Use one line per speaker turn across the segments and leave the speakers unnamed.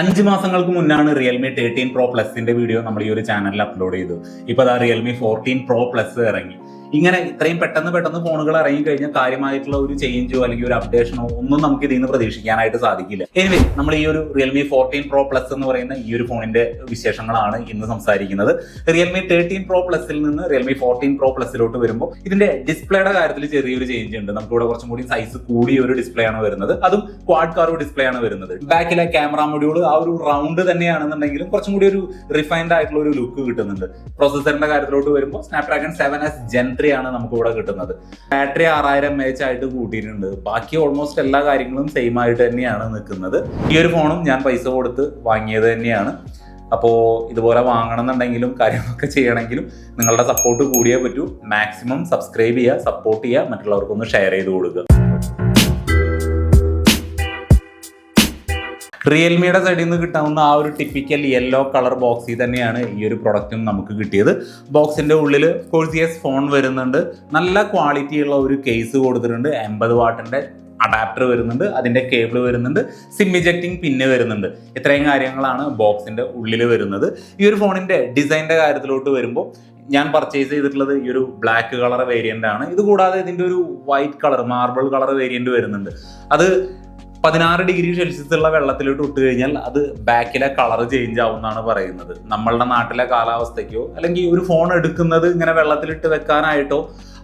അഞ്ച് മാസങ്ങൾക്ക് മുന്നാണ് റിയൽമി തേർട്ടീൻ പ്രോ പ്ലസിന്റെ വീഡിയോ നമ്മൾ ഈ ഒരു ചാനലിൽ അപ്ലോഡ് ചെയ്തു ഇപ്പൊ അതാ റിയൽമി ഫോർട്ടീൻ പ്രോ പ്ലസ് ഇറങ്ങി. ഇങ്ങനെ ഇത്രയും പെട്ടെന്ന് പെട്ടെന്ന് ഫോണുകൾ ഇറങ്ങി കഴിഞ്ഞാൽ കാര്യമായിട്ടുള്ള ഒരു ചേഞ്ചോ അല്ലെങ്കിൽ ഒരു അപ്ഡേഷനോ ഒന്നും നമുക്ക് ഇതിൽ നിന്ന് പ്രതീക്ഷിക്കാനായിട്ട് സാധിക്കില്ല. എനിവേ നമ്മൾ ഈ ഒരു റിയൽമി ഫോർട്ടീൻ പ്രോ പ്ലസ് എന്ന് പറയുന്ന ഈ ഒരു ഫോണിന്റെ വിശേഷങ്ങളാണ് ഇന്ന് സംസാരിക്കുന്നത്. റിയൽമി തേർട്ടീൻ പ്രോ പ്ലസിൽ നിന്ന് റിയൽമി ഫോർട്ടീൻ പ്രോ പ്ലസിലോട്ട് വരുമ്പോൾ ഇതിന്റെ ഡിസ്പ്ലേയുടെ കാര്യത്തിൽ ചെറിയൊരു ചേഞ്ച് ഉണ്ട്. നമുക്ക് ഇവിടെ കുറച്ചും കൂടി സൈസ് കൂടിയ ഒരു ഡിസ്പ്ലേ ആണ് വരുന്നത്. അതും ക്വാഡ് കാർ ഡിസ്പ്ലേ ആണ് വരുന്നത്. ബാക്കിലെ ക്യാമറ മൊഡ്യൂൾ ആ ഒരു റൗണ്ട് തന്നെയാണെന്നുണ്ടെങ്കിലും കുറച്ചും കൂടി ഒരു റിഫൈൻഡ് ആയിട്ടുള്ള ഒരു ലുക്ക് കിട്ടുന്നുണ്ട്. പ്രോസസറിന്റെ കാര്യത്തിലോട്ട് വരുമ്പോൾ സ്നാപ്ഡ്രാഗൺ സെവൻ എസ് ജെൻ ആണ് നമുക്ക് ഇവിടെ കിട്ടുന്നത്. ബാറ്ററി ആറായിരം എം എച്ച് ആയിട്ട് കൂട്ടിയിട്ടുണ്ട്. ബാക്കി ഓൾമോസ്റ്റ് എല്ലാ കാര്യങ്ങളും സെയിം ആയിട്ട് തന്നെയാണ് നിൽക്കുന്നത്. ഈ ഒരു ഫോണും ഞാൻ പൈസ കൊടുത്ത് വാങ്ങിയത് തന്നെയാണ്. അപ്പോൾ ഇതുപോലെ വാങ്ങണം എന്നുണ്ടെങ്കിലും കാര്യങ്ങളൊക്കെ ചെയ്യണമെങ്കിലും നിങ്ങളുടെ സപ്പോർട്ട് കൂടിയേ പറ്റൂ. മാക്സിമം സബ്സ്ക്രൈബ് ചെയ്യുക സപ്പോർട്ട് ചെയ്യുക മറ്റുള്ളവർക്കൊന്ന് ഷെയർ ചെയ്ത് കൊടുക്കുക. റിയൽമിയുടെ സൈഡിൽ നിന്ന് കിട്ടാവുന്ന ആ ഒരു ടിപ്പിക്കൽ യെല്ലോ കളർ ബോക്സിൽ തന്നെയാണ് ഈ ഒരു പ്രൊഡക്റ്റും നമുക്ക് കിട്ടിയത്. ബോക്സിന്റെ ഉള്ളിൽ കോഴ്സിയസ് ഫോൺ വരുന്നുണ്ട്. നല്ല ക്വാളിറ്റിയുള്ള ഒരു കേസ് കൊടുത്തിട്ടുണ്ട്. എൺപത് വാട്ടിന്റെ അഡാപ്റ്റർ വരുന്നുണ്ട്. അതിന്റെ കേബിൾ വരുന്നുണ്ട്. സിം ഇജക്റ്റിംഗ് പിന്നെ വരുന്നുണ്ട്. ഇത്രയും കാര്യങ്ങളാണ് ബോക്സിന്റെ ഉള്ളിൽ വരുന്നത്. ഈ ഒരു ഫോണിന്റെ ഡിസൈന്റെ കാര്യത്തിലോട്ട് വരുമ്പോൾ ഞാൻ പർച്ചേസ് ചെയ്തിട്ടുള്ളത് ഈ ഒരു ബ്ലാക്ക് കളർ വേരിയന്റ് ആണ്. ഇത് കൂടാതെ ഇതിന്റെ ഒരു white colour marble colour variant വരുന്നുണ്ട്. അത് പതിനാറ് ഡിഗ്രി സെൽഷ്യസ് ഉള്ള വെള്ളത്തിലോട്ട് ഇട്ട് കഴിഞ്ഞാൽ അത് ബാക്കിലെ കളർ ചേഞ്ച് ആവുമെന്നാണ് പറയുന്നത്. നമ്മളുടെ നാട്ടിലെ കാലാവസ്ഥയ്ക്കോ അല്ലെങ്കിൽ ഒരു ഫോൺ എടുക്കുന്നത് ഇങ്ങനെ വെള്ളത്തിലിട്ട് വെക്കാനായിട്ടോ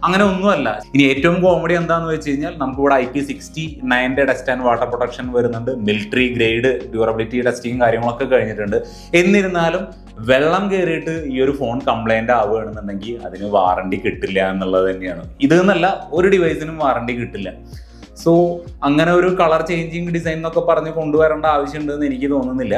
അങ്ങനെ ഒന്നുമല്ല. ഇനി ഏറ്റവും കോമഡി എന്താണെന്ന് വെച്ച് കഴിഞ്ഞാൽ നമുക്ക് ഇവിടെ ഐ പി സിക്സ്റ്റി നയന്റെ ഡസ്റ്റ് ആൻഡ് വാട്ടർ പ്രൊട്ടക്ഷൻ വരുന്നുണ്ട് മിലിറ്ററി ഗ്രേഡ് ഡ്യൂറബിലിറ്റി ടെസ്റ്റിംഗ് കാര്യങ്ങളൊക്കെ കഴിഞ്ഞിട്ടുണ്ട്. എന്നിരുന്നാലും വെള്ളം കയറിയിട്ട് ഈ ഒരു ഫോൺ കംപ്ലൈന്റ് ആവുകയാണെന്നുണ്ടെങ്കിൽ അതിന് വാറണ്ടി കിട്ടില്ല എന്നുള്ളത് തന്നെയാണ്. ഇതെന്നല്ല ഒരു ഡിവൈസിനും വാറണ്ടി കിട്ടില്ല. സോ അങ്ങനെ ഒരു കളർ ചേഞ്ചിങ് ഡിസൈൻ എന്നൊക്കെ പറഞ്ഞ് കൊണ്ടുവരേണ്ട ആവശ്യമുണ്ടെന്ന് എനിക്ക് തോന്നുന്നില്ല.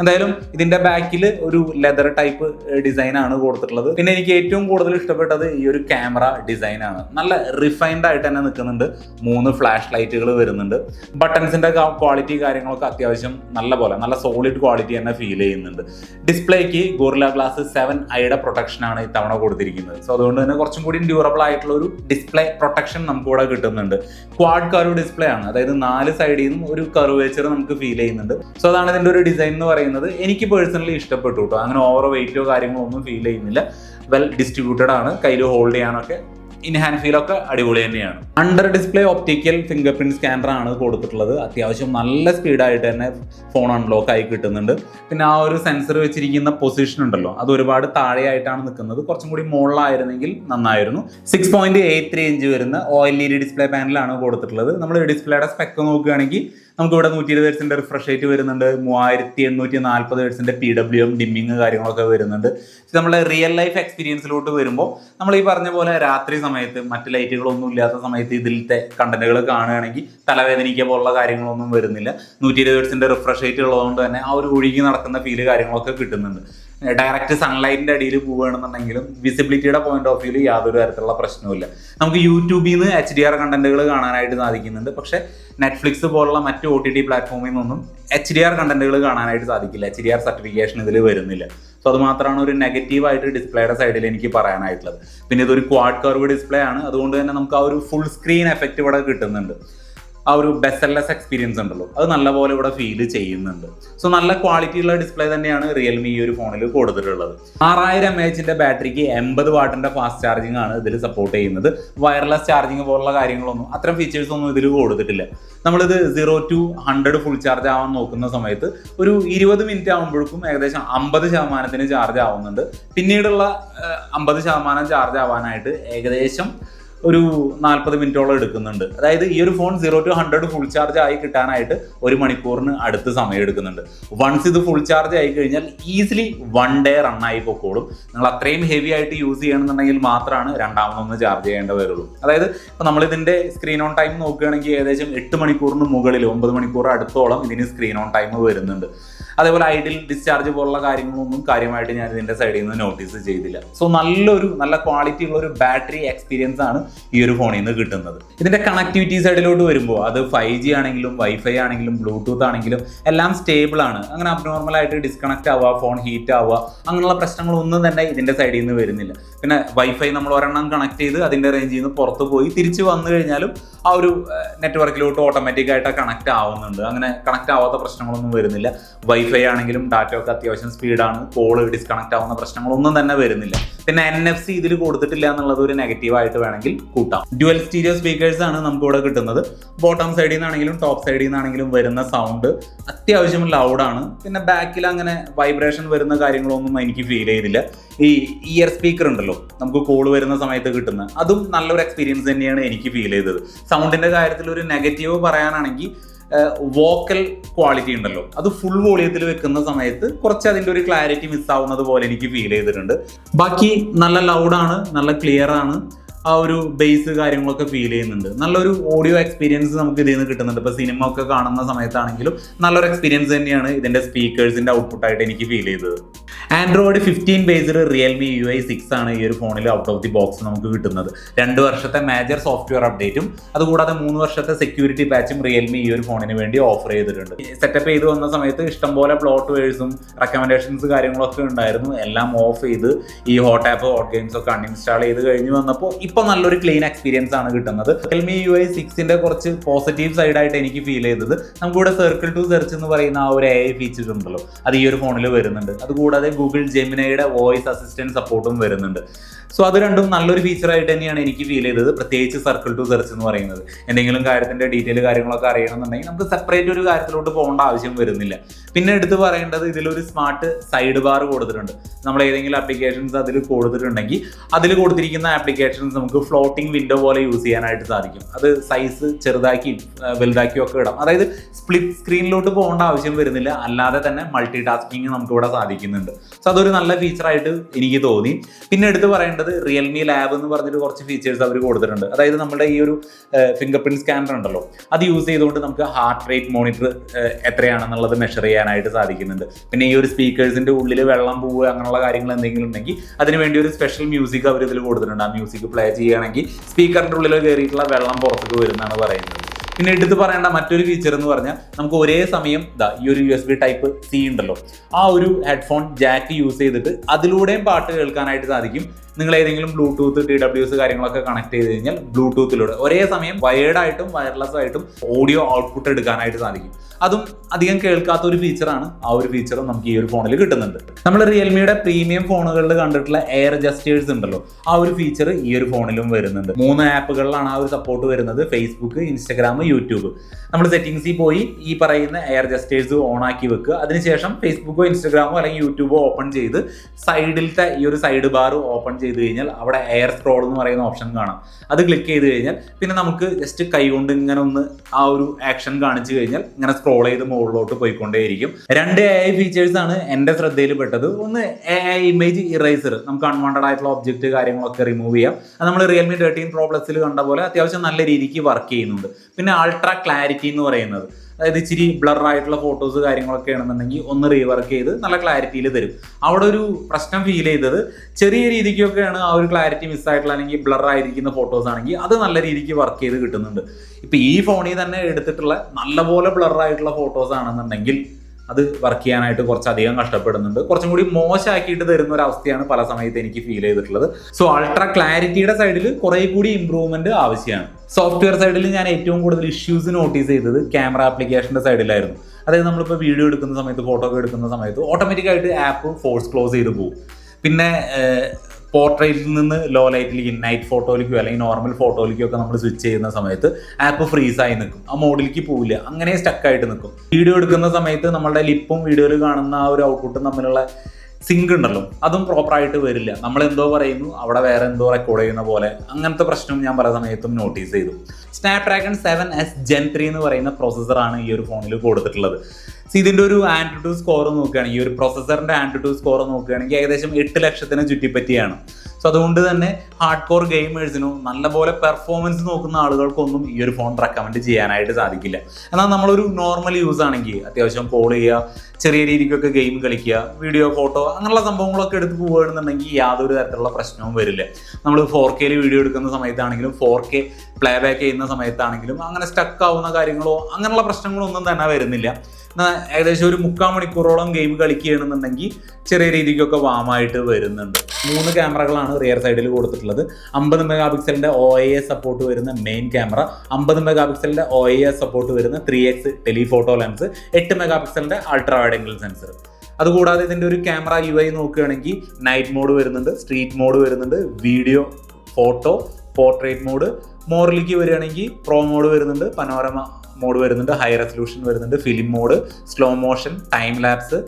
എന്തായാലും ഇതിന്റെ ബാക്കിൽ ഒരു ലെതർ ടൈപ്പ് ഡിസൈൻ ആണ് കൊടുത്തിട്ടുള്ളത്. പിന്നെ എനിക്ക് ഏറ്റവും കൂടുതൽ ഇഷ്ടപ്പെട്ടത് ഈ ഒരു ക്യാമറ ഡിസൈൻ ആണ്. നല്ല റിഫൈൻഡ് ആയിട്ട് തന്നെ നിൽക്കുന്നുണ്ട്. മൂന്ന് ഫ്ലാഷ് ലൈറ്റുകൾ വരുന്നുണ്ട്. ബട്ടൺസിന്റെ ക്വാളിറ്റി കാര്യങ്ങളൊക്കെ അത്യാവശ്യം നല്ല പോലെ നല്ല സോളിഡ് ക്വാളിറ്റി തന്നെ ഫീൽ ചെയ്യുന്നുണ്ട്. ഡിസ്പ്ലേക്ക് ഗോറില ഗ്ലാസ് സെവൻ ഐയുടെ പ്രൊട്ടക്ഷൻ ആണ് ഇത്തവണ കൊടുത്തിരിക്കുന്നത്. സോ അതുകൊണ്ട് തന്നെ കുറച്ചും കൂടി ഡ്യൂറബിൾ ആയിട്ടുള്ള ഒരു ഡിസ്പ്ലേ പ്രൊട്ടക്ഷൻ നമുക്ക് ഇവിടെ കിട്ടുന്നുണ്ട് ക്വാഡ് കർവ് ഡിസ്പ്ലേ ആണ്. അതായത് നാല് സൈഡിൽ നിന്നും ഒരു കർവേച്ചർ നമുക്ക് ഫീൽ ചെയ്യുന്നുണ്ട്. സോ അതാണ് ഇതിന്റെ ഒരു ഡിസൈൻ എന്ന് പറയുന്നത്. എനിക്ക് പേഴ്സണലി ഇഷ്ടപ്പെട്ടു കേട്ടോ അങ്ങനെ ഓവർ വെയിറ്റോ കാര്യങ്ങളോ ഒന്നും ഫീൽ ചെയ്യുന്നില്ല. വെൽ ഡിസ്ട്രിബ്യൂട്ടഡ് ആണ്. കയ്യിൽ ഹോൾഡ് ചെയ്യാനൊക്കെ ഇൻ ഹാൻഡ് ഫീൽ ഒക്കെ അടിപൊളി തന്നെയാണ്. Under display optical finger scanner ആണ് കൊടുത്തിട്ടുള്ളത്. അത്യാവശ്യം നല്ല സ്പീഡായിട്ട് തന്നെ ഫോൺ അൺലോക്ക് ആയി കിട്ടുന്നുണ്ട്. പിന്നെ ആ ഒരു സെൻസർ വെച്ചിരിക്കുന്ന പൊസിഷൻ ഉണ്ടല്ലോ അത് ഒരുപാട് താഴെയായിട്ടാണ് നിൽക്കുന്നത്. കുറച്ചും കൂടി മുകളിലായിരുന്നെങ്കിൽ നന്നായിരുന്നു. Six point eight three inch വരുന്ന എൽ ഇ ഡി ഡിസ്പ്ലേ പാനലാണ് കൊടുത്തിട്ടുള്ളത്. നമ്മൾ ഡിസ്പ്ലേയുടെ സ്പെക്ക് നോക്കുകയാണെങ്കിൽ നമുക്ക് ഇവിടെ നൂറ്റി ഇരുപത് ഹെഡ്സിന്റെ റിഫ്രഷ് റേറ്റ് വരുന്നുണ്ട്. മൂവായിരത്തി എണ്ണൂറ്റി നാൽപ്പത് ഹെഡ്സിന്റെ പി ഡബ്ല്യു എം ഡിമ്മിങ് കാര്യങ്ങളൊക്കെ വരുന്നുണ്ട്. നമ്മളെ റിയൽ ലൈഫ് എക്സ്പീരിയൻസിലോട്ട് വരുമ്പോൾ നമ്മൾ ഈ പറഞ്ഞ പോലെ രാത്രി സമയത്ത് മറ്റ് ലൈറ്റുകളൊന്നും ഇല്ലാത്ത സമയത്ത് ഇതിലത്തെ കണ്ടന്റുകൾ കാണുകയാണെങ്കിൽ തലവേദനിക്കുക പോലുള്ള കാര്യങ്ങളൊന്നും വരുന്നില്ല. നൂറ്റി ഇരുപത് ഹെഡ്സിന്റെ റിഫ്രഷ് റേറ്റ് ഉള്ളതുകൊണ്ട് തന്നെ ആ ഒരു ഒഴുകി നടക്കുന്ന ഫീൽ കാര്യങ്ങളൊക്കെ കിട്ടുന്നുണ്ട്. ഡയറക്റ്റ് സൺലൈറ്റിന്റെ അടിയിൽ പോവുകയാണെന്നുണ്ടെങ്കിലും വിസിബിലിറ്റിയുടെ പോയിന്റ് ഓഫ് വ്യൂവിൽ യാതൊരു തരത്തിലുള്ള പ്രശ്നവുമില്ല നമുക്ക് യൂട്യൂബിൽ നിന്ന് എച്ച് ഡി ആർ കണ്ടന്റുകൾ കാണാനായിട്ട് സാധിക്കുന്നുണ്ട്. പക്ഷെ നെറ്റ്ഫ്ലിക്സ് പോലുള്ള മറ്റ് ഒ ടി ടി പ്ലാറ്റ്ഫോമിൽ നിന്നൊന്നും എച്ച് ഡി ആർ കണ്ടന്റുകൾ കാണാനായിട്ട് സാധിക്കില്ല. എച്ച് ഡി ആർ സർട്ടിഫിക്കേഷൻ ഇതിൽ വരുന്നില്ല. സോ അത് മാത്രമാണ് ഒരു നെഗറ്റീവ് ആയിട്ട് ഡിസ്പ്ലേയുടെ സൈഡിൽ എനിക്ക് പറയാനായിട്ടുള്ളത്. പിന്നെ ഇതൊരു ക്വാഡ് കർവ് ഡിസ്പ്ലേ ആണ്. അതുകൊണ്ട് തന്നെ നമുക്ക് ആ ഒരു ഫുൾ സ്ക്രീൻ എഫക്റ്റ് ഇവിടെ കിട്ടുന്നുണ്ട്. ആ ഒരു ബെസൽലെസ് എക്സ്പീരിയൻസ് ഉണ്ടല്ലോ. അത് നല്ലപോലെ ഇവിടെ ഫീൽ ചെയ്യുന്നുണ്ട്. സോ നല്ല ക്വാളിറ്റി ഉള്ള ഡിസ്പ്ലേ തന്നെയാണ് റിയൽമി ഈ ഒരു ഫോണിൽ കൊടുത്തിട്ടുള്ളത്. ആറായിരം എം എച്ചിന്റെ ബാറ്ററിക്ക് എൺപത് വാട്ടിന്റെ ഫാസ്റ്റ് ചാർജിംഗ് ആണ് ഇതിൽ സപ്പോർട്ട് ചെയ്യുന്നത്. വയർലെസ് ചാർജിങ് പോലുള്ള കാര്യങ്ങളൊന്നും അത്തരം ഫീച്ചേഴ്സ് ഒന്നും ഇതിൽ കൊടുത്തിട്ടില്ല. നമ്മളിത് zero to hundred full charge ആവാൻ നോക്കുന്ന സമയത്ത് ഒരു ഇരുപത് മിനിറ്റ് ആകുമ്പോഴേക്കും ഏകദേശം അമ്പത് ശതമാനത്തിന് ചാർജ് ആവുന്നുണ്ട്. പിന്നീടുള്ള അമ്പത് ശതമാനം ചാർജ് ആവാനായിട്ട് ഏകദേശം ഒരു നാൽപ്പത് മിനിറ്റോളം എടുക്കുന്നുണ്ട്. അതായത് ഈ ഒരു phone zero to hundred full charge ആയി കിട്ടാനായിട്ട് ഒരു മണിക്കൂറിന് അടുത്ത് സമയം എടുക്കുന്നുണ്ട്. വൺസ് ഇത് ഫുൾ ചാർജ് ആയി കഴിഞ്ഞാൽ ഈസിലി വൺ ഡേ റൺ ആയി പൊക്കോളും. നിങ്ങൾ അത്രയും ഹെവി ആയിട്ട് യൂസ് ചെയ്യണമെന്നുണ്ടെങ്കിൽ മാത്രമാണ് രണ്ടാമതൊന്ന് ചാർജ് ചെയ്യേണ്ട വരുള്ളൂ. അതായത് ഇപ്പോൾ നമ്മളിതിന്റെ സ്ക്രീൻ ഓൺ ടൈം നോക്കുകയാണെങ്കിൽ ഏകദേശം എട്ട് മണിക്കൂറിന് മുകളിൽ ഒമ്പത് മണിക്കൂർ അടുത്തോളം ഇതിന് സ്ക്രീൻ ഓൺ ടൈം വരുന്നുണ്ട്. അതേപോലെ ഐഡിൽ ഡിസ്ചാർജ് പോലുള്ള കാര്യങ്ങളൊന്നും കാര്യമായിട്ട് ഞാൻ ഇതിന്റെ സൈഡിൽ നിന്ന് നോട്ടീസ് ചെയ്തില്ല. സോ നല്ലൊരു നല്ല ക്വാളിറ്റി ഉള്ള ഒരു ബാറ്ററി എക്സ്പീരിയൻസ് ആണ് ഈ ഒരു ഫോണിൽ നിന്ന് കിട്ടുന്നത്. ഇതിന്റെ കണക്ടിവിറ്റി സൈഡിലോട്ട് വരുമ്പോൾ അത് ഫൈവ് ജി ആണെങ്കിലും വൈഫൈ ആണെങ്കിലും ബ്ലൂടൂത്ത് ആണെങ്കിലും എല്ലാം സ്റ്റേബിൾ ആണ്. അങ്ങനെ അബ്നോർമൽ ആയിട്ട് ഡിസ്കണക്ട് ആവുക ഫോൺ ഹീറ്റ് ആവുക അങ്ങനെയുള്ള പ്രശ്നങ്ങളൊന്നും തന്നെ ഇതിന്റെ സൈഡിൽ നിന്ന് വരുന്നില്ല. പിന്നെ വൈഫൈ നമ്മൾ ഒരെണ്ണം കണക്ട് ചെയ്ത് അതിന്റെ റേഞ്ചിൽ നിന്ന് പുറത്ത് പോയി തിരിച്ച് വന്നു കഴിഞ്ഞാലും ആ ഒരു നെറ്റ്വർക്കിലോട്ട് ഓട്ടോമാറ്റിക് ആയിട്ട് കണക്ട് ആവുന്നുണ്ട്. അങ്ങനെ കണക്ട് ആവാത്ത പ്രശ്നങ്ങളൊന്നും വരുന്നില്ല. വൈ വൈഫൈ ആണെങ്കിലും ഡാറ്റ ഒക്കെ അത്യാവശ്യം സ്പീഡാണ് കോൾ ഡിസ്കണക്ട് ആവുന്ന പ്രശ്നങ്ങളൊന്നും തന്നെ വരുന്നില്ല. പിന്നെ എൻ എഫ് സി ഇതിൽ കൊടുത്തിട്ടില്ല എന്നുള്ളത് ഒരു നെഗറ്റീവ് ആയിട്ട് വേണമെങ്കിൽ കൂട്ടാം. ഡ്യുവൽ സ്റ്റീരിയോ സ്പീക്കേഴ്സ് ആണ് നമുക്ക് ഇവിടെ കിട്ടുന്നത്. ബോട്ടം സൈഡിൽ നിന്നാണെങ്കിലും ടോപ്പ് സൈഡിൽ നിന്നാണെങ്കിലും വരുന്ന സൗണ്ട് അത്യാവശ്യം ലൗഡാണ് പിന്നെ ബാക്കിൽ അങ്ങനെ വൈബ്രേഷൻ വരുന്ന കാര്യങ്ങളൊന്നും എനിക്ക് ഫീൽ ചെയ്തില്ല. ഈ ഇയർ സ്പീക്കർ ഉണ്ടല്ലോ നമുക്ക് കോൾ വരുന്ന സമയത്ത് കിട്ടുന്ന അതും നല്ലൊരു എക്സ്പീരിയൻസ് തന്നെയാണ് എനിക്ക് ഫീൽ ചെയ്തത്. സൗണ്ടിന്റെ കാര്യത്തിൽ ഒരു നെഗറ്റീവ് പറയാനാണെങ്കിൽ വോക്കൽ ക്വാളിറ്റി ഉണ്ടല്ലോ. അത് ഫുൾ വോളിയത്തിൽ വെക്കുന്ന സമയത്ത് കുറച്ച് അതിന്റെ ഒരു ക്ലാരിറ്റി മിസ്സാവുന്നത് പോലെ എനിക്ക് ഫീൽ ചെയ്തിട്ടുണ്ട്. ബാക്കി നല്ല ലൗഡാണ് നല്ല ക്ലിയർ ആണ്. ആ ഒരു ബേസ് കാര്യങ്ങളൊക്കെ ഫീൽ ചെയ്യുന്നുണ്ട്. നല്ലൊരു ഓഡിയോ എക്സ്പീരിയൻസ് നമുക്ക് ഇതിൽ നിന്ന് കിട്ടുന്നുണ്ട്. ഇപ്പോൾ സിനിമ ഒക്കെ കാണുന്ന സമയത്താണെങ്കിലും നല്ലൊരു എക്സ്പീരിയൻസ് തന്നെയാണ് ഇതിന്റെ സ്പീക്കേഴ്സിന്റെ ഔട്ട്പുട്ടായിട്ട് എനിക്ക് ഫീൽ ചെയ്തത്. Android fifteen based Realme U I six ആണ് ഈ ഒരു ഫോണിൽ ഔട്ട് ഓഫ് ദി ബോക്സ് നമുക്ക് കിട്ടുന്നത്. രണ്ട് വർഷത്തെ മേജർ സോഫ്റ്റ്വെയർ അപ്ഡേറ്റും അതുകൂടാതെ മൂന്ന് വർഷത്തെ സെക്യൂരിറ്റി പാച്ചും റിയൽമി ഈ ഒരു ഫോണിന് വേണ്ടി ഓഫർ ചെയ്തിട്ടുണ്ട്. സെറ്റപ്പ് ചെയ്ത് വന്ന സമയത്ത് ഇഷ്ടംപോലെ പ്ലോട്ട് വേഴ്സും റെക്കമെൻഡേഷൻസ് കാര്യങ്ങളൊക്കെ ഉണ്ടായിരുന്നു. എല്ലാം ഓഫ് ചെയ്ത് ഈ ഹോട്ട് ആപ്പ് ഹോട്ട് ഗെയിംസ് ഒക്കെ അൺഇൻസ്റ്റാൾ ചെയ്ത് കഴിഞ്ഞ് വന്നപ്പോൾ ഇപ്പൊ നല്ലൊരു ക്ലീൻ എക്സ്പീരിയൻസ് ആണ് കിട്ടുന്നത്. റിയൽമി യു ഐ സിക്സിന്റെ കുറച്ച് പോസിറ്റീവ് സൈഡ് ആയിട്ട് എനിക്ക് ഫീൽ ചെയ്തത്. നമുക്കിവിടെ സർക്കിൾ ടു സെർച്ച് എന്ന് പറയുന്ന ആ ഒരു എ ഐ ഫീച്ചർ ഉണ്ടല്ലോ. അത് ഈ ഒരു ഫോണിൽ വരുന്നുണ്ട്. അതുകൂടാതെ ഗൂഗിൾ ജെമിനയുടെ വോയിസ് അസിസ്റ്റന്റ് സപ്പോർട്ടും വരുന്നുണ്ട്. സോ അത് രണ്ടും നല്ലൊരു ഫീച്ചറായിട്ട് തന്നെയാണ് എനിക്ക് ഫീൽ ചെയ്തത്. പ്രത്യേകിച്ച് സർക്കിൾ ടു സെർച്ച് എന്ന് പറയുന്നത്. എന്തെങ്കിലും കാര്യത്തിന്റെ ഡീറ്റെയിൽ കാര്യങ്ങളൊക്കെ അറിയണമെന്നുണ്ടെങ്കിൽ നമുക്ക് സെപ്പറേറ്റ് ഒരു കാര്യത്തിലോട്ട് പോകേണ്ട ആവശ്യം വരുന്നില്ല. പിന്നെ എടുത്ത് പറയേണ്ടത് ഇതിലൊരു സ്മാർട്ട് സൈഡ് ബാർ കൊടുത്തിട്ടുണ്ട്. നമ്മൾ ഏതെങ്കിലും ആപ്ലിക്കേഷൻസ് അതിൽ കൊടുത്തിട്ടുണ്ടെങ്കിൽ അതിൽ കൊടുത്തിരിക്കുന്ന ആപ്ലിക്കേഷൻസ് നമുക്ക് ഫ്ലോട്ടിംഗ് വിൻഡോ പോലെ യൂസ് ചെയ്യാനായിട്ട് സാധിക്കും. അത് സൈസ് ചെറുതാക്കിയും വലുതാക്കിയും ഒക്കെ ഇടാം. അതായത് സ്പ്ലിറ്റ് സ്ക്രീനിലോട്ട് പോകേണ്ട ആവശ്യം വരുന്നില്ല. അല്ലാതെ തന്നെ മൾട്ടി ടാസ്കിങ് നമുക്ക് ഇവിടെ സാധിക്കുന്നുണ്ട്. സോ അതൊരു നല്ല ഫീച്ചറായിട്ട് എനിക്ക് തോന്നി. പിന്നെ എടുത്ത് പറയേണ്ടത് റിയൽമി ലാബ് എന്ന് പറഞ്ഞിട്ട് കുറച്ച് ഫീച്ചേഴ്സ് അവർ കൊടുത്തിട്ടുണ്ട്. അതായത് നമ്മുടെ ഈ ഒരു ഫിംഗർ പ്രിന്റ് സ്കാനർ ഉണ്ടല്ലോ. അത് യൂസ് ചെയ്തുകൊണ്ട് നമുക്ക് ഹാർട്ട് റേറ്റ് മോണിറ്റർ എത്രയാണെന്നുള്ളത് മെഷർ ചെയ്യാനായിട്ട് സാധിക്കുന്നുണ്ട്. പിന്നെ ഈ ഒരു സ്പീക്കേഴ്സിന്റെ ഉള്ളിൽ വെള്ളം പോവുക അങ്ങനെയുള്ള കാര്യങ്ങൾ എന്തെങ്കിലും ഉണ്ടെങ്കിൽ അതിനുവേണ്ടി ഒരു സ്പെഷ്യൽ മ്യൂസിക് അവർ ഇതിൽ കൊടുത്തിട്ടുണ്ട്. ആ മ്യൂസിക് പ്ലേ ചെയ്യുകയാണെങ്കിൽ സ്പീക്കറിന്റെ ഉള്ളിൽ കയറിയിട്ടുള്ള വെള്ളം പുറത്തേക്ക് വരുന്നതാണ് പറയുന്നത്. പിന്നെ എടുത്ത് പറയേണ്ട മറ്റൊരു ഫീച്ചർ എന്ന് പറഞ്ഞാൽ നമുക്ക് ഒരേ സമയം ദാ ഈ ഒരു U S B type C ഉണ്ടല്ലോ. ആ ഒരു ഹെഡ്ഫോൺ ജാക്ക് യൂസ് ചെയ്തിട്ട് അതിലൂടെയും പാട്ട് കേൾക്കാനായിട്ട് സാധിക്കും. നിങ്ങൾ ഏതെങ്കിലും ബ്ലൂടൂത്ത് ടി ഡബ്ല്യൂസ് കാര്യങ്ങളൊക്കെ കണക്ട് ചെയ്ത് കഴിഞ്ഞാൽ ബ്ലൂടൂത്തിലൂടെ ഒരേ സമയം വയേർഡ് ആയിട്ടും വയർലെസ് ആയിട്ടും ഓഡിയോ ഔട്ട്പുട്ട് എടുക്കാനായിട്ട് സാധിക്കും. അതും അധികം കേൾക്കാത്ത ഒരു ഫീച്ചറാണ് ആ ഒരു ഫീച്ചറും നമുക്ക് ഈ ഒരു ഫോണിൽ കിട്ടുന്നുണ്ട്. നമ്മൾ റിയൽമിയുടെ പ്രീമിയം ഫോണുകളിൽ കണ്ടിട്ടുള്ള എയർ ജസ്റ്റേഴ്സ് ഉണ്ടല്ലോ ആ ഒരു ഫീച്ചർ ഈ ഒരു ഫോണിലും വരുന്നുണ്ട്. മൂന്ന് ആപ്പുകളിലാണ് ആ ഒരു സപ്പോർട്ട് വരുന്നത് ഫേസ്ബുക്ക് ഇൻസ്റ്റഗ്രാം യൂട്യൂബ് നമ്മൾ സെറ്റിംഗ്സിൽ പോയി ഈ പറയുന്ന എയർ ജസ്റ്റേഴ്സ് ഓൺ ആക്കി വെക്കുക. അതിനുശേഷം ഫേസ്ബുക്കോ ഇൻസ്റ്റഗ്രാമോ അല്ലെങ്കിൽ യൂട്യൂബോ ഓപ്പൺ ചെയ്ത് സൈഡിലത്തെ ഈ ഒരു സൈഡ് ബാർ ഓപ്പൺ ചെയ്ത് കഴിഞ്ഞാൽ അവിടെ എയർ സ്ക്രോൾ എന്ന് പറയുന്ന ഓപ്ഷൻ കാണാം. അത് ക്ലിക്ക് ചെയ്ത് കഴിഞ്ഞാൽ പിന്നെ നമുക്ക് ജസ്റ്റ് കൈ കൊണ്ട് ഇങ്ങനെ ഒന്ന് ആ ഒരു ആക്ഷൻ കാണിച്ചു കഴിഞ്ഞാൽ ഇങ്ങനെ സ്ക്രോൾ ചെയ്ത് മുകളിലോട്ട് പോയിക്കൊണ്ടേയിരിക്കും. രണ്ട് എ ഐ ഫീച്ചേഴ്സ് ആണ് എന്റെ ശ്രദ്ധയിൽ പെട്ടത്. ഒന്ന് എ ഐ ഇമേജ് ഇറേസർ നമുക്ക് അൺവാണ്ടഡ് ആയിട്ടുള്ള ഒബ്ജക്റ്റ് കാര്യങ്ങളൊക്കെ റിമൂവ് ചെയ്യാം. അത് നമ്മൾ റിയൽമി തേർട്ടീൻ പ്രോ പ്ലസിൽ കണ്ട പോലെ അത്യാവശ്യം നല്ല രീതിക്ക് വർക്ക് ചെയ്യുന്നുണ്ട്. പിന്നെ അൾട്രാ ക്ലാരിറ്റി എന്ന് പറയുന്നത്. അതായത് ഇച്ചിരി ബ്ലർ ആയിട്ടുള്ള ഫോട്ടോസ് കാര്യങ്ങളൊക്കെ ആണെന്നുണ്ടെങ്കിൽ ഒന്ന് റീവർക്ക് ചെയ്ത് നല്ല ക്ലാരിറ്റിയിൽ തരും. അവിടെ ഒരു പ്രശ്നം ഫീൽ ചെയ്തത് ചെറിയ രീതിക്കൊക്കെയാണ് ആ ഒരു ക്ലാരിറ്റി മിസ്സായിട്ടുള്ള അല്ലെങ്കിൽ ബ്ലർ ആയിരിക്കുന്ന ഫോട്ടോസ് ആണെങ്കിൽ അത് നല്ല രീതിക്ക് വർക്ക് ചെയ്ത് കിട്ടുന്നുണ്ട്. ഇപ്പൊ ഈ ഫോണിൽ തന്നെ എടുത്തിട്ടുള്ള നല്ലപോലെ ബ്ലർ ആയിട്ടുള്ള ഫോട്ടോസ് ആണെന്നുണ്ടെങ്കിൽ അത് വർക്ക് ചെയ്യാനായിട്ട് കുറച്ചധികം കഷ്ടപ്പെടുന്നുണ്ട്. കുറച്ചും കൂടി മോശമാക്കിയിട്ട് തരുന്ന ഒരു അവസ്ഥയാണ് പല സമയത്ത് എനിക്ക് ഫീൽ ചെയ്തിട്ടുള്ളത്. സോ അൾട്രാ ക്ലാരിറ്റിയുടെ സൈഡിൽ കുറെ കൂടി ഇമ്പ്രൂവ്മെന്റ് ആവശ്യമാണ് സോഫ്റ്റ്വെയർ സൈഡിൽ ഞാൻ ഏറ്റവും കൂടുതൽ ഇഷ്യൂസ് നോട്ടീസ് ചെയ്തത് ക്യാമറ ആപ്ലിക്കേഷന്റെ സൈഡിലായിരുന്നു അതായത് നമ്മളിപ്പോൾ വീഡിയോ എടുക്കുന്ന സമയത്ത് ഫോട്ടോ ഒക്കെ എടുക്കുന്ന സമയത്ത് ഓട്ടോമാറ്റിക്കായിട്ട് ആപ്പ് ഫോഴ്സ് ക്ലോസ് ചെയ്ത് പോകും. പിന്നെ പോർട്രേറ്റിൽ നിന്ന് ലോ ലൈറ്റിലേക്ക് നൈറ്റ് ഫോട്ടോയിലേക്കോ അല്ലെങ്കിൽ നോർമൽ ഫോട്ടോയിലേക്കോ ഒക്കെ നമ്മൾ സ്വിച്ച് ചെയ്യുന്ന സമയത്ത് ആപ്പ് ഫ്രീസ് ആയി നിൽക്കും. ആ മോഡിലേക്ക് പോവില്ല. അങ്ങനെ സ്റ്റക്ക് ആയിട്ട് നിൽക്കും. വീഡിയോ എടുക്കുന്ന സമയത്ത് നമ്മളുടെ ലിപ്പും വീഡിയോയിൽ കാണുന്ന ആ ഒരു ഔട്ട്പുട്ടും തമ്മിലുള്ള സിങ്ക് ഉണ്ടല്ലോ. അതും പ്രോപ്പറായിട്ട് വരില്ല. നമ്മൾ എന്തോ പറയുന്നു അവിടെ വേറെ എന്തോ റെക്കോർഡ് ചെയ്യുന്ന പോലെ. അങ്ങനത്തെ പ്രശ്നം ഞാൻ പല സമയത്തും നോട്ടീസ് ചെയ്തു. Snapdragon seven S gen three എന്ന് പറയുന്ന പ്രോസസ്സറാണ് ഈ ഒരു ഫോണിൽ കൊടുത്തിട്ടുള്ളത്. ഇതിന്റെ ഒരു ആൻഡ്രോയിഡ് സ്കോർ നോക്കുകയാണെങ്കിൽ ഒരു പ്രൊസസറിന്റെ ആൻഡ്രോയിഡ് സ്കോർ നോക്കുകയാണെങ്കിൽ ഏകദേശം എട്ട് ലക്ഷത്തിന് ചുറ്റിപ്പറ്റിയാണ്. സോ അതുകൊണ്ട് തന്നെ ഹാർഡ് കോർ ഗെയിമേഴ്സിനോ നല്ലപോലെ പെർഫോമൻസ് നോക്കുന്ന ആളുകൾക്കൊന്നും ഈ ഒരു ഫോൺ റെക്കമെൻഡ് ചെയ്യാനായിട്ട് സാധിക്കില്ല. എന്നാൽ നമ്മളൊരു നോർമൽ യൂസ് ആണെങ്കിൽ അത്യാവശ്യം കോൾ ചെയ്യുക ചെറിയ രീതിക്കൊക്കെ ഗെയിം കളിക്കുക വീഡിയോ ഫോട്ടോ അങ്ങനെയുള്ള സംഭവങ്ങളൊക്കെ എടുത്ത് പോവുകയാണെന്നുണ്ടെങ്കിൽ യാതൊരു തരത്തിലുള്ള പ്രശ്നവും വരില്ല. നമ്മൾ ഫോർ കെയിൽ വീഡിയോ എടുക്കുന്ന സമയത്താണെങ്കിലും ഫോർ കെ പ്ലേ ബാക്ക് ചെയ്യുന്ന സമയത്താണെങ്കിലും അങ്ങനെ സ്റ്റക്ക് ആവുന്ന കാര്യങ്ങളോ അങ്ങനെയുള്ള പ്രശ്നങ്ങളോ ഒന്നും തന്നെ വരുന്നില്ല. ഏകദേശം ഒരു മുക്കാൽ മണിക്കൂറോളം ഗെയിം കളിക്കുകയാണെന്നുണ്ടെങ്കിൽ ചെറിയ രീതിക്കൊക്കെ വാമായിട്ട് വരുന്നുണ്ട്. മൂന്ന് ക്യാമറകളാണ് റിയർ സൈഡിൽ കൊടുത്തിട്ടുള്ളത്. അമ്പത് മെഗാ പിക്സലിന്റെ ഒ എ സപ്പോർട്ട് വരുന്ന മെയിൻ ക്യാമറ അമ്പത് മെഗാ പിക്സലിന്റെ ഒ എ സപ്പോർട്ട് വരുന്ന ത്രീ എക്സ് ടെലിഫോട്ടോ ലെൻസ് എട്ട് മെഗാ പിക്സലിന്റെ അൾട്രാ വൈഡ് ആംഗിൾ സെൻസർ അതുകൂടാതെ ഇതിന്റെ ഒരു ക്യാമറ യു ഐ നോക്കുകയാണെങ്കിൽ നൈറ്റ് മോഡ് വരുന്നുണ്ട് സ്ട്രീറ്റ് മോഡ് വരുന്നുണ്ട് വീഡിയോ ഫോട്ടോ പോർട്രേറ്റ് മോഡ് മോറിലേക്ക് വരികയാണെങ്കിൽ പ്രോ മോഡ് വരുന്നുണ്ട് പനോരമ മോഡ് വരുന്നുണ്ട് ഹൈ റെസൊല്യൂഷൻ വരുന്നുണ്ട് film mode slow motion time lapse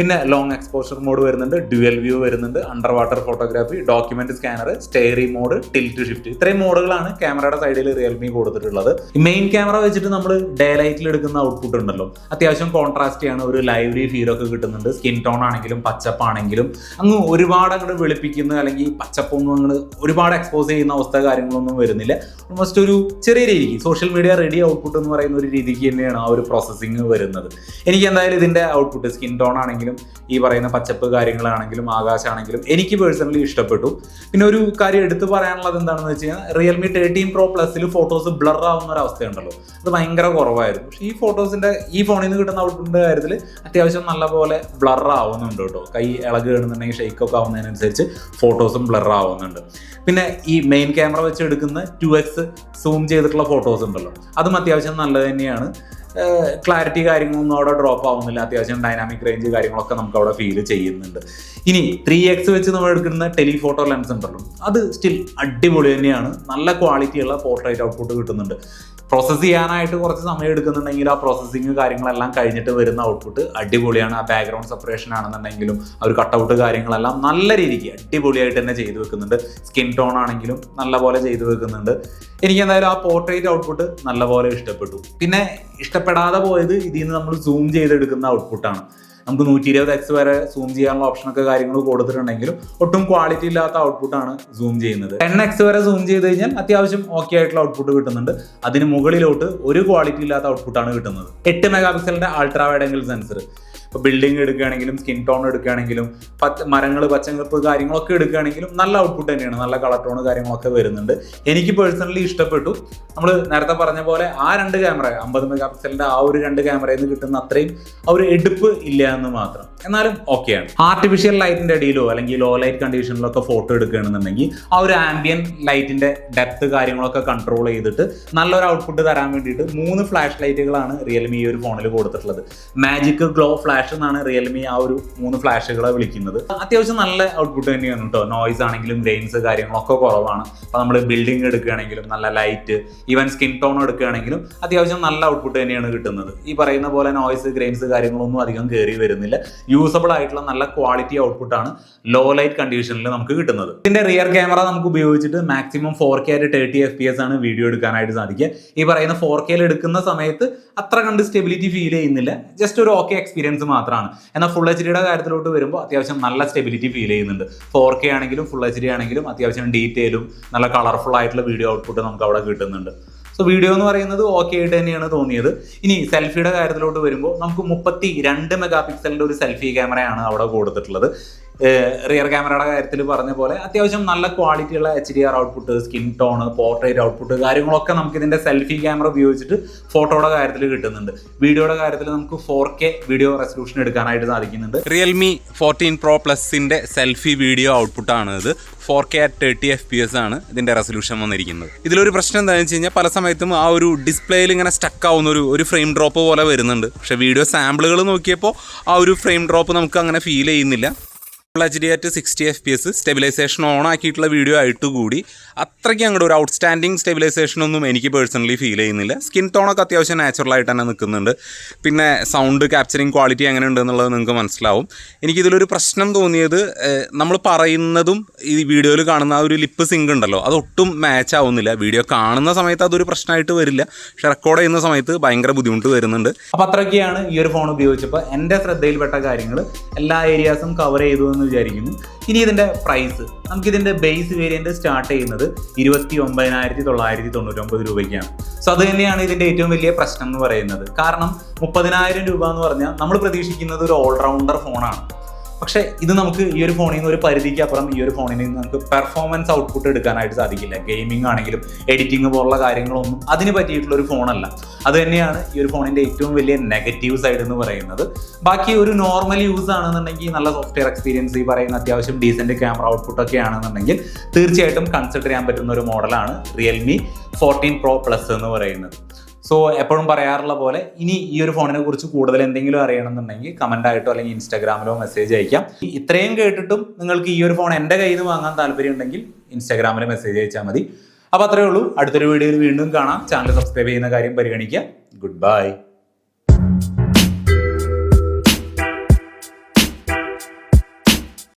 പിന്നെ ലോങ് എക്സ്പോഷർ മോഡ് വരുന്നുണ്ട് ഡ്യുവൽ വ്യൂ വരുന്നുണ്ട് under water photography document scanner starry mode tilt shift ഇത്രയും മോഡുകളാണ് ക്യാമറയുടെ സൈഡിൽ റിയൽമി കൊടുത്തിട്ടുള്ളത്. മെയിൻ ക്യാമറ വെച്ചിട്ട് നമ്മൾ ഡേ ലൈറ്റിൽ എടുക്കുന്ന ഔട്ട്പുട്ട് ഉണ്ടല്ലോ. അത്യാവശ്യം കോൺട്രാസ്റ്റ് ആണ് ഒരു ലൈവ്ലി ഫീൽ ഒക്കെ കിട്ടുന്നുണ്ട്. സ്കിൻ ടോൺ ആണെങ്കിലും പച്ചപ്പാണെങ്കിലും. അങ്ങ് ഒരുപാട് അങ്ങോട്ട് വെളുപ്പിക്കുന്ന അല്ലെങ്കിൽ പച്ചപ്പൊന്നും അങ്ങോട്ട് ഒരുപാട് എക്സ്പോസ് ചെയ്യുന്ന അവസ്ഥ കാര്യങ്ങളൊന്നും വരുന്നില്ല. ഓൾമോസ്റ്റ് ഒരു ചെറിയ രീതിക്ക് സോഷ്യൽ മീഡിയ റെഡി ഔട്ട്പുട്ട് എന്ന് പറയുന്ന ഒരു രീതിക്ക് തന്നെയാണ് ആ ഒരു പ്രോസസ്സിങ് വരുന്നത്. എനിക്ക് എന്തായാലും ഇതിന്റെ ഔട്ട്പുട്ട് സ്കിൻ ടോൺ ആണെങ്കിലും ഈ പറയുന്ന പച്ചപ്പ് കാര്യങ്ങളാണെങ്കിലും ആകാശമാണെങ്കിലും എനിക്ക് പേഴ്സണലി ഇഷ്ടപ്പെട്ടു. പിന്നെ ഒരു കാര്യം എടുത്തു പറയാനുള്ളത് എന്താണെന്ന് വെച്ച് കഴിഞ്ഞാൽ റിയൽമി തേർട്ടീൻ പ്രോ പ്ലസിൽ ഫോട്ടോസ് ബ്ലർ ആവുന്ന ഒരു അവസ്ഥയുണ്ടല്ലോ. അത് ഭയങ്കര കുറവായിരുന്നു. പക്ഷേ ഈ ഫോട്ടോസിന്റെ ഈ ഫോണിൽ നിന്ന് കിട്ടുന്ന ഔട്ട്പുട്ടിന്റെ കാര്യത്തിൽ അത്യാവശ്യം നല്ലപോലെ ബ്ലർ ആവുന്നുണ്ട് കേട്ടോ. കൈ ഇളക് കിടന്നുണ്ടെങ്കിൽ ഷെയ്ക്ക് ഒക്കെ ആവുന്നതിനനുസരിച്ച് ഫോട്ടോസും ബ്ലർ ആവുന്നുണ്ട്. പിന്നെ ഈ മെയിൻ ക്യാമറ വെച്ച് എടുക്കുന്ന ടു എക്സ് സൂം ചെയ്തിട്ടുള്ള ഫോട്ടോസ് ഉണ്ടല്ലോ. അതും അത്യാവശ്യം നല്ലത് തന്നെയാണ്. ക്ലാരിറ്റി കാര്യങ്ങളൊന്നും അവിടെ ഡ്രോപ്പ് ആവുന്നില്ല. അത്യാവശ്യം ഡൈനാമിക് റേഞ്ച് കാര്യങ്ങളൊക്കെ നമുക്ക് അവിടെ ഫീൽ ചെയ്യുന്നുണ്ട്. ഇനി ത്രീ എക്സ് വെച്ച് നമ്മൾ എടുക്കുന്ന ടെലിഫോട്ടോ ലെൻസ് ഉണ്ടല്ലോ. അത് സ്റ്റിൽ അടിപൊളി തന്നെയാണ്. നല്ല ക്വാളിറ്റിയുള്ള പോർട്രേറ്റ് ഔട്ട്പുട്ട് കിട്ടുന്നുണ്ട്. പ്രോസസ്സ് ചെയ്യാനായിട്ട് കുറച്ച് സമയം എടുക്കുന്നുണ്ടെങ്കിൽ ആ പ്രോസസ്സിങ് കാര്യങ്ങളെല്ലാം കഴിഞ്ഞിട്ട് വരുന്ന ഔട്ട്പുട്ട് അടിപൊളിയാണ്. ആ ബാക്ക്ഗ്രൗണ്ട് സെപ്പറേഷൻ ആണെന്നുണ്ടെങ്കിലും ആ ഒരു കട്ടൗട്ട് കാര്യങ്ങളെല്ലാം നല്ല രീതിക്ക് അടിപൊളിയായിട്ട് തന്നെ ചെയ്തു വെക്കുന്നുണ്ട്. സ്കിൻ ടോൺ ആണെങ്കിലും നല്ല പോലെ ചെയ്തു വെക്കുന്നുണ്ട്. എനിക്ക് എന്തായാലും ആ പോർട്രേറ്റ് ഔട്ട്പുട്ട് നല്ല പോലെ ഇഷ്ടപ്പെട്ടു. പിന്നെ ഇഷ്ടപ്പെടാതെ പോയത് ഇതിൽ നിന്ന് നമ്മൾ സൂം ചെയ്തെടുക്കുന്ന ഔട്ട്പുട്ടാണ് നമുക്ക് നൂറ്റി ഇരുപത് എക്സ് വരെ സൂം ചെയ്യാനുള്ള ഓപ്ഷനൊക്കെ കാര്യങ്ങൾ കൊടുത്തിട്ടുണ്ടെങ്കിലും ഒട്ടും ക്വാളിറ്റി ഇല്ലാത്ത ഔട്ട്പുട്ടാണ് സൂം ചെയ്യുന്നത്. ടെൻ എക്സ് വരെ സൂം ചെയ്ത് കഴിഞ്ഞാൽ അത്യാവശ്യം ഓക്കെ ആയിട്ടുള്ള ഔട്ട്പുട്ട് കിട്ടുന്നുണ്ട്. അതിന് മുകളിലോട്ട് ഒരു ക്വാളിറ്റി ഇല്ലാത്ത ഔട്ട്പുട്ടാണ് കിട്ടുന്നത്. എട്ട് മെഗാ പിക്സലിന്റെ അൾട്രാ വൈഡ് ആംഗിൾ സെൻസർ ഇപ്പോൾ ബിൽഡിംഗ് എടുക്കുകയാണെങ്കിലും സ്കിൻ ടോൺ എടുക്കുകയാണെങ്കിലും പച്ച മരങ്ങൾ പച്ചങ്കപ്പ് കാര്യങ്ങളൊക്കെ എടുക്കുകയാണെങ്കിലും നല്ല ഔട്ട്പുട്ട് തന്നെയാണ്. നല്ല കളർ ടോൺ കാര്യങ്ങളൊക്കെ വരുന്നുണ്ട്. എനിക്ക് പേഴ്സണലി ഇഷ്ടപ്പെട്ടു. നമ്മൾ നേരത്തെ പറഞ്ഞ പോലെ ആ രണ്ട് ക്യാമറ അമ്പത് മെഗാ പിക്സലിന്റെ ആ ഒരു രണ്ട് ക്യാമറയിൽ നിന്ന് കിട്ടുന്ന അത്രയും ആ ഒരു എടുപ്പ് ഇല്ല എന്ന് മാത്രം. എന്നാലും ഓക്കെയാണ് ആർട്ടിഫിഷ്യൽ ലൈറ്റിന്റെ അടിയിലോ അല്ലെങ്കിൽ ലോ ലൈറ്റ് കണ്ടീഷനിലൊക്കെ ഫോട്ടോ എടുക്കുകയാണെന്നുണ്ടെങ്കിൽ ആ ഒരു ആംബിയൻ ലൈറ്റിന്റെ ഡെപ്ത് കാര്യങ്ങളൊക്കെ കൺട്രോൾ ചെയ്തിട്ട് നല്ലൊരു ഔട്ട്പുട്ട് തരാൻ വേണ്ടിയിട്ട് മൂന്ന് ഫ്ലാഷ് ലൈറ്റുകളാണ് റിയൽമി ഈ ഒരു ഫോണിൽ കൊടുത്തിട്ടുള്ളത്. മാജിക് ഗ്ലോ ഫ്ലാഷ് എന്നാണ് റിയൽമി ആ ഒരു മൂന്ന് ഫ്ലാഷുകളെ വിളിക്കുന്നത്. അത്യാവശ്യം നല്ല ഔട്ട്പുട്ട് തന്നെയാണ് കേട്ടോ നോയ്സ് ആണെങ്കിലും ഗ്രെയിൻസ് കാര്യങ്ങളൊക്കെ കുറവാണ്. അപ്പോൾ നമ്മൾ ബിൽഡിംഗ് എടുക്കുകയാണെങ്കിലും നല്ല ലൈറ്റ് ഈവൻ സ്കിൻ ടോൺ എടുക്കുകയാണെങ്കിലും അത്യാവശ്യം നല്ല ഔട്ട്പുട്ട് തന്നെയാണ് കിട്ടുന്നത്. ഈ പറയുന്ന പോലെ നോയ്സ് ഗ്രെയിൻസ് കാര്യങ്ങളൊന്നും അധികം കയറി വരുന്നില്ല. യൂസബിൾ ആയിട്ടുള്ള നല്ല ക്വാളിറ്റി ഔട്ട്പുട്ടാണ് ലോ ലൈറ്റ് കണ്ടീഷനിൽ നമുക്ക് കിട്ടുന്നത്. ഇതിന്റെ റിയർ ക്യാമറ നമുക്ക് ഉപയോഗിച്ചിട്ട് മാക്സിമം ഫോർ കെ ആയിട്ട് തേർട്ടി എഫ് പി എസ് ആണ് വീഡിയോ എടുക്കാനായിട്ട് സാധിക്കുക. ഈ പറയുന്ന ഫോർ കെയിൽ എടുക്കുന്ന സമയത്ത് അത്ര കണ്ട് സ്റ്റെബിലിറ്റി ഫീൽ ചെയ്യുന്നില്ല. ജസ്റ്റ് ഒരു ഓക്കെ എക്സ്പീരിയൻസ് മാത്രമാണ്. എന്നാൽ ഫുൾ എച്ച് ഡിയുടെ കാര്യത്തിലോട്ട് വരുമ്പോൾ അത്യാവശ്യം നല്ല സ്റ്റെബിലിറ്റി ഫീൽ ചെയ്യുന്നുണ്ട്. ഫോർ കെ ആണെങ്കിലും ഫുൾ എച്ച് ഡി ആണെങ്കിലും അത്യാവശ്യം ഡീറ്റെയിലും നല്ല കളർഫുൾ ആയിട്ടുള്ള വീഡിയോ ഔട്ട്പുട്ട് നമുക്ക് അവിടെ കിട്ടുന്നുണ്ട്. സോ വീഡിയോ എന്ന് പറയുന്നത് ഓക്കെ ആയിട്ട് തന്നെയാണ് തോന്നിയത്. ഇനി സെൽഫിയുടെ കാര്യത്തിലോട്ട് വരുമ്പോൾ നമുക്ക് മുപ്പത്തി രണ്ട് മെഗാ പിക്സലിന്റെ ഒരു സെൽഫി ക്യാമറയാണ് അവിടെ കൊടുത്തിട്ടുള്ളത്. റിയർ ക്യാമറയുടെ കാര്യത്തിൽ പറഞ്ഞ പോലെ അത്യാവശ്യം നല്ല ക്വാളിറ്റിയുള്ള H D R output skin tone portrait output കാര്യങ്ങളൊക്കെ നമുക്ക് ഇതിന്റെ സെൽഫി ക്യാമറ ഉപയോഗിച്ചിട്ട് ഫോട്ടോയുടെ കാര്യത്തിൽ കിട്ടുന്നുണ്ട്. വീഡിയോയുടെ കാര്യത്തിൽ നമുക്ക് ഫോർ കെ വീഡിയോ റെസൊല്യൂഷൻ എടുക്കാനായിട്ട് സാധിക്കുന്നുണ്ട്. റിയൽമി ഫോർട്ടീൻ പ്രോ പ്ലസിന്റെ സെൽഫി വീഡിയോ ഔട്ട്പുട്ട് ആണ് ഇത്. Four K at thirty F P S ആണ് ഇതിന്റെ റെസൊല്യൂഷൻ വന്നിരിക്കുന്നത്. ഇതിലൊരു പ്രശ്നം എന്താണെന്ന് വെച്ച് കഴിഞ്ഞാൽ പല സമയത്തും ആ ഒരു ഡിസ്പ്ലേയിൽ ഇങ്ങനെ സ്റ്റക്ക് ആവുന്ന ഒരു ഒരു ഫ്രെയിം ഡ്രോപ്പ് പോലെ വരുന്നുണ്ട്. പക്ഷേ വീഡിയോ സാമ്പിളുകൾ നോക്കിയപ്പോൾ ആ ഒരു ഫ്രെയിം ഡ്രോപ്പ് നമുക്ക് അങ്ങനെ ഫീൽ ചെയ്യുന്നില്ല. Full H D at sixty F P S stabilization on ആക്കിയിട്ടുള്ള video ആയിട്ട് കൂടി അത്രയ്ക്ക് അങ്ങോട്ട് ഒരു ഔട്ട്സ്റ്റാൻഡിങ് സ്റ്റെബിലൈസേഷൻ ഒന്നും എനിക്ക് പേഴ്സണലി ഫീൽ ചെയ്യുന്നില്ല. സ്കിൻ ടോണൊക്കെ അത്യാവശ്യം നാച്ചുറൽ ആയിട്ട് തന്നെ നിൽക്കുന്നുണ്ട്. പിന്നെ സൗണ്ട് ക്യാപ്ചറിങ് ക്വാളിറ്റി എങ്ങനെ ഉണ്ടെന്നുള്ളത് നിങ്ങൾക്ക് മനസ്സിലാവും. എനിക്കിതിലൊരു പ്രശ്നം തോന്നിയത് നമ്മൾ പറയുന്നതും ഈ വീഡിയോയിൽ കാണുന്ന ആ ഒരു ലിപ്പ് സിങ്ക് ഉണ്ടല്ലോ അതൊട്ടും മാച്ച് ആവുന്നില്ല. വീഡിയോ കാണുന്ന സമയത്ത് അതൊരു പ്രശ്നമായിട്ട് വരില്ല. പക്ഷെ റെക്കോർഡ് ചെയ്യുന്ന സമയത്ത് ഭയങ്കര ബുദ്ധിമുട്ട് വരുന്നുണ്ട്. അപ്പോൾ അത്രയൊക്കെയാണ് ഈ ഒരു ഫോൺ ഉപയോഗിച്ചപ്പോൾ എന്റെ ശ്രദ്ധയിൽപ്പെട്ട കാര്യങ്ങൾ എല്ലാ ഏരിയാസും കവർ ചെയ്തു എന്ന് വിചാരിക്കുന്നു. ഇനി ഇതിന്റെ പ്രൈസ് നമുക്കിതിന്റെ ബേസ് വേരിയന്റ് സ്റ്റാർട്ട് ചെയ്യുന്നത് ഇരുപത്തി ഒമ്പതിനായിരത്തി തൊള്ളായിരത്തി തൊണ്ണൂറ്റൊമ്പത് രൂപയ്ക്കാണ്. സോ അത് തന്നെയാണ് ഇതിന്റെ ഏറ്റവും വലിയ പ്രശ്നം എന്ന് പറയുന്നത്. കാരണം മുപ്പതിനായിരം രൂപ എന്ന് പറഞ്ഞാൽ നമ്മൾ പ്രതീക്ഷിക്കുന്നത് ഒരു ഓൾറൗണ്ടർ ഫോണാണ് പക്ഷേ ഇത് നമുക്ക് ഈ ഒരു ഫോണിൽ നിന്ന് ഒരു പരിധിക്ക് അപ്പുറം ഈ ഒരു ഫോണിൽ നിന്ന് നമുക്ക് പെർഫോമൻസ് ഔട്ട്പുട്ട് എടുക്കാനായിട്ട് സാധിക്കില്ല. ഗെയിമിംഗ് ആണെങ്കിലും എഡിറ്റിംഗ് പോലുള്ള കാര്യങ്ങളൊന്നും അതിന് പറ്റിയിട്ടുള്ള ഒരു ഫോണല്ല അത് തന്നെയാണ് ഈ ഒരു ഫോണിന്റെ ഏറ്റവും വലിയ നെഗറ്റീവ് സൈഡ് എന്ന് പറയുന്നത്. ബാക്കി ഒരു നോർമൽ യൂസ് ആണെന്നുണ്ടെങ്കിൽ നല്ല സോഫ്റ്റ്വെയർ എക്സ്പീരിയൻസ് ഈ പറയുന്ന അത്യാവശ്യം ഡീസെന്റ് ക്യാമറ ഔട്ട്പുട്ട് ഒക്കെ ആണെന്നുണ്ടെങ്കിൽ തീർച്ചയായിട്ടും കൺസിഡർ ചെയ്യാൻ പറ്റുന്ന ഒരു മോഡലാണ് റിയൽമി ഫോർട്ടീൻ പ്രോ പ്ലസ് എന്ന് പറയുന്നത്. സോ എപ്പോഴും പറയാറുള്ള പോലെ ഇനി ഈ ഒരു ഫോണിനെ കുറിച്ച് കൂടുതൽ എന്തെങ്കിലും അറിയണമെന്നുണ്ടെങ്കിൽ കമന്റ് ആയിട്ടോ അല്ലെങ്കിൽ ഇൻസ്റ്റാഗ്രാമിലോ മെസ്സേജ് അയക്കാം. ഇത്രയും കേട്ടിട്ടും നിങ്ങൾക്ക് ഈ ഒരു ഫോൺ എന്റെ കയ്യിൽ നിന്ന് വാങ്ങാൻ താല്പര്യം ഉണ്ടെങ്കിൽ ഇൻസ്റ്റാഗ്രാമിൽ മെസ്സേജ് അയച്ചാൽ മതി. അപ്പോൾ അത്രയേ ഉള്ളൂ. അടുത്തൊരു വീഡിയോയിൽ വീണ്ടും കാണാം. ചാനൽ സബ്സ്ക്രൈബ് ചെയ്യുന്ന കാര്യം പരിഗണിക്കുക. Good bye